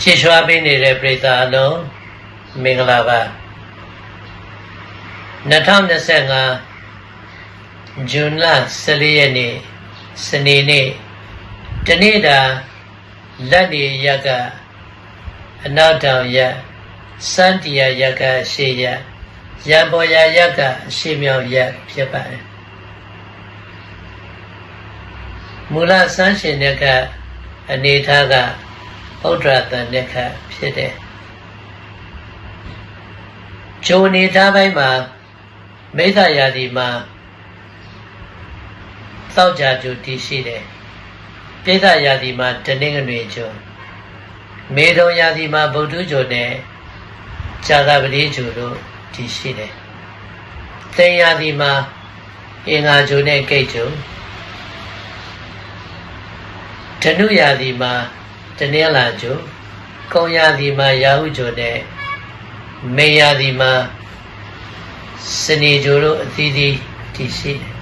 ချစ်ရွှာပေးနေတဲ့ပရိသတ်အလုံးမင်္ဂလာပါ2025ဇွန်လ14ရက်နေ့စနေနေ့တနေ့တာလက်နေရက်ကအနောက်တောင်ရက်စန်းတီယာရက်ကအရှိရက်ရံပေါ်ရရက်ကအရှိမြောက်ရက်ဖြစ်ပါတယ်မူလစန်းရှင်တဲ့ကအနေထားက ဗုဒ္ဓတန်တဲ့ခဖြစ်တယ်ဂျိုနေထားပိုင်းမှာမိစ္ဆာယာဒီမှာသောက်ကြကြိုတည်ရှိတယ်ပြိဿယာဒီမှာတနင်္ဂနွေကျိုမေတုံယာဒီမှာဗုဒ္ဓကျိုနဲ့ဇာတာပတိကျိုတို့တည်ရှိတယ်သင်ယာဒီမှာအင်္ဂါကျိုနဲ့ကိတ်ကျိုဓနုယာဒီမှာ တနင်္လာကျိုကုံယာဒီမှာရာဟုကျိုနဲ့မေယာဒီမှာစနေကျိုတို့အသီးသီးတည်ရှိတယ်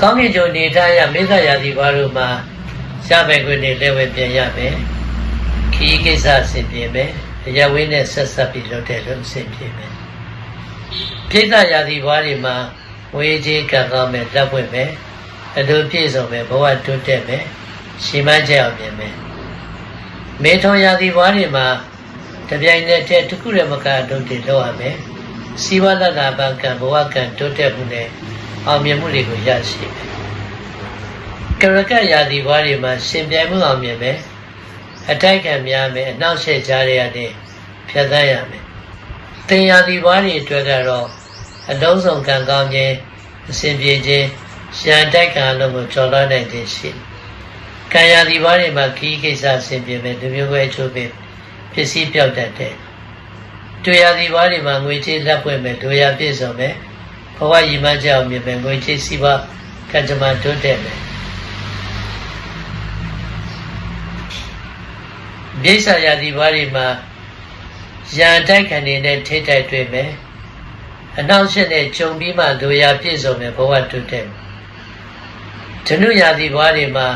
ကောင်းကင်ကျိုနေထားရမိစ္ဆာယာဒီဘာတို့မှာရပဲခွင့်နဲ့လည်းဝဲပြန်ရမယ်ခီးကိစ္စဆင်ပြေမယ်အရဝင်းနဲ့ဆက်ဆက်ပြီးလုပ်တဲ့လို့ဆင်ပြေမယ်ပြိဿယာဒီဘာတွေမှာဝေကြီးကံကောင်းမယ်လက်ပွင့်မယ် အတူပြည့်စုံမယ်ဘဝတိုးတက်မယ်ရှင်မကြအောင်မြင်မယ်မေထုံရာသီဘွားတွေမှာတပြိုင်နက်တည်းတစ်ခုတည်းမကအတုတ်တွေလောက်ရမယ်စီဝလနာဘကံဘဝကံတိုးတက်မှုနဲ့အောင်မြင်မှုတွေကိုရရှိမယ်ကရကရာသီဘွားတွေမှာရှင်ပြိုင်မှုအောင်မြင်မယ်အတိုက်ခံများမယ်အနှောက်အယှက်ကြားရတဲ့ဖြတ်သန်းရမယ်တင်ရာသီဘွားတွေအတွက်ကတော့အလုံးစုံကံကောင်းခြင်းအစဉ်ပြေခြင်း ရှန်တိုက်ခံလို့ကိုကျော်လွှားနိုင်ခြင်းရှိကံရာဒီဘာတွေမှာခီးကိစ္စဆင်ပြေမယ်လူမျိုးပဲအချို့ပဲပစ္စည်းပြောက်တတ်တယ်တွေ့ရာဒီဘာတွေမှာငွေချေးလက်ပွင့်မယ်ဒုရပြည့်စုံမယ်ဘဝရည်မှန်းချက်အောင်မြင်မယ်ငွေချေးစီးပွားကံကြမ္မာတိုးတက်မယ်ဒိဋ္ဌာရာဒီဘာတွေမှာရန်တိုက်ခံနေတဲ့ထိတ်တိုက်တွေ့မယ်အနောက်ရှက်နဲ့ဂျုံပြီးမှဒုရပြည့်စုံမယ်ဘဝတိုးတက်မယ် ဓနုရာသီဘွားတွေမှာ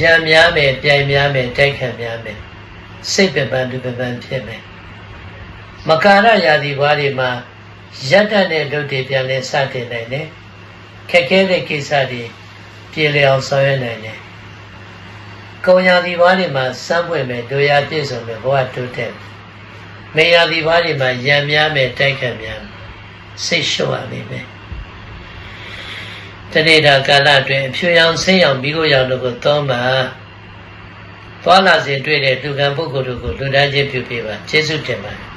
ရံများမယ်ပြိုင်များမယ်တိုက်ခံများမယ်စိတ်ပင်ပန်းလူပင်ပန်းဖြစ်မယ်မကာရရာသီဘွားတွေမှာရတ္တနဲ့ဒုတ်တွေပြန်လဲစတင်နိုင်တယ်ခက်ခဲတဲ့ကိစ္စတွေပြေလည်အောင်ဆောင်ရွက်နိုင်တယ်ကုံရာသီဘွားတွေမှာစမ်းပွင့်မယ်ဒုရာပြည့်စုံမယ်ဘဝတိုးတက်မေရာသီဘွားတွေမှာရံများမယ်တိုက်ခံများစိတ်လျှော့ရလိမ့်မယ် တနေ့တာကာလအတွင်းအဖြူရောင်ဆင်းရောင်မိကိုရောင်တို့ကိုသုံးပါသွားလာစဉ်တွေ့တဲ့လူကံပုဂ္ဂိုလ်တို့ကိုလူတန်းချင်းပြုပေးပါကျေးဇူးတင်ပါတယ်